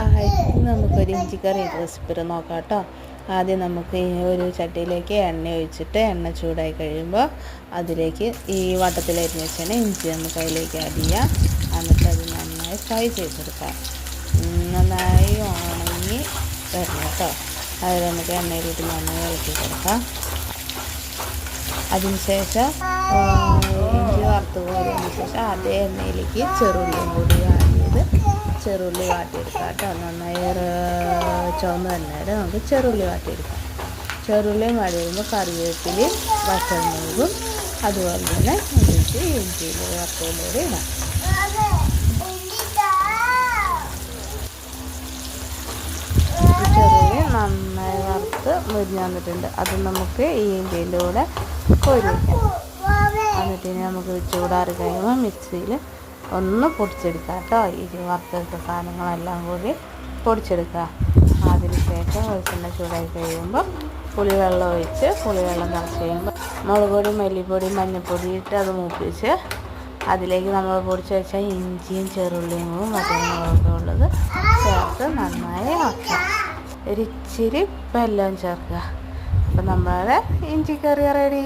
Hi. നമുക്കൊരു ഇഞ്ചിക്കറി recipe നോക്കാം കേട്ടോ. ആദ്യം നമുക്ക് ഈ ഒരു ചട്ടിയിലേക്ക് എണ്ണ ഒഴിച്ചിട്ട് എണ്ണ ചൂടായി കഴിയുമ്പോൾ അതിലേക്ക് ഈ വട്ടത്തിലായിരുന്നു വെച്ചാൽ ഇഞ്ചി നമുക്ക് അതിലേക്ക് ആഡ് ചെയ്യാം. എന്നിട്ട് അത് നന്നായി ഫ്രൈ ചെയ്തെടുക്കാം. നന്നായി ഉണങ്ങി വരണം കേട്ടോ. അത് നമുക്ക് എണ്ണയിലിട്ട് നന്നായി ഇളക്കി കൊടുക്കാം. അതിനുശേഷം ഇഞ്ചി വറുത്ത് പോയതിനു ശേഷം അതേ എണ്ണയിലേക്ക് ചെറുള്ളിയും കൂടി ആഡ് ചെയ്ത് ചെറുള്ളി വാട്ടിയെടുക്കാം. കേട്ടോ നന്നായി ചുവന്ന് വരുന്നേരം നമുക്ക് ചെറുള്ളി വാട്ടിയെടുക്കാം. ചെറുള്ളിയും വാടി വരുമ്പോൾ വറ്റൽമുളകും അതുപോലെ തന്നെ ഇഞ്ചി ഇഞ്ചിയിൽ വറുത്തതിലൂടെ ഇടാം. നന്നായി വറുത്ത് മുരിഞ്ഞ് വന്നിട്ടുണ്ട്. അത് നമുക്ക് ഈ ഇഞ്ചിയിലൂടെ കോരി വയ്ക്കാം എന്നിട്ട് ഇനി നമുക്ക് ചൂടാറി കഴിയുമ്പോൾ മിക്സിയിൽ ഒന്ന് പൊടിച്ചെടുക്കുക കേട്ടോ. ഈ വറുത്തെടുത്ത സാധനങ്ങളെല്ലാം കൂടി പൊടിച്ചെടുക്കുക. അതിനുശേഷം വെളിച്ചെണ്ണ ചൂടായി കഴിയുമ്പോൾ പുളിവെള്ളം ഒഴിച്ച് പുളിവെള്ളം തിളച്ച് കഴിയുമ്പോൾ മുളക് പൊടി മല്ലിപ്പൊടി മഞ്ഞൾപ്പൊടി ഇട്ട് അത് മൂപ്പിച്ച് അതിലേക്ക് നമ്മൾ പൊടിച്ച് വെച്ച ഇഞ്ചിയും ചെറുള്ളിയും മറ്റൊക്കെ ഉള്ളത് ചേർത്ത് നന്നായി ആക്കാം ഒരിച്ചിരി വെല്ലം ചേർക്കുക. അപ്പം നമ്മുടെ ഇഞ്ചി കറി റെഡി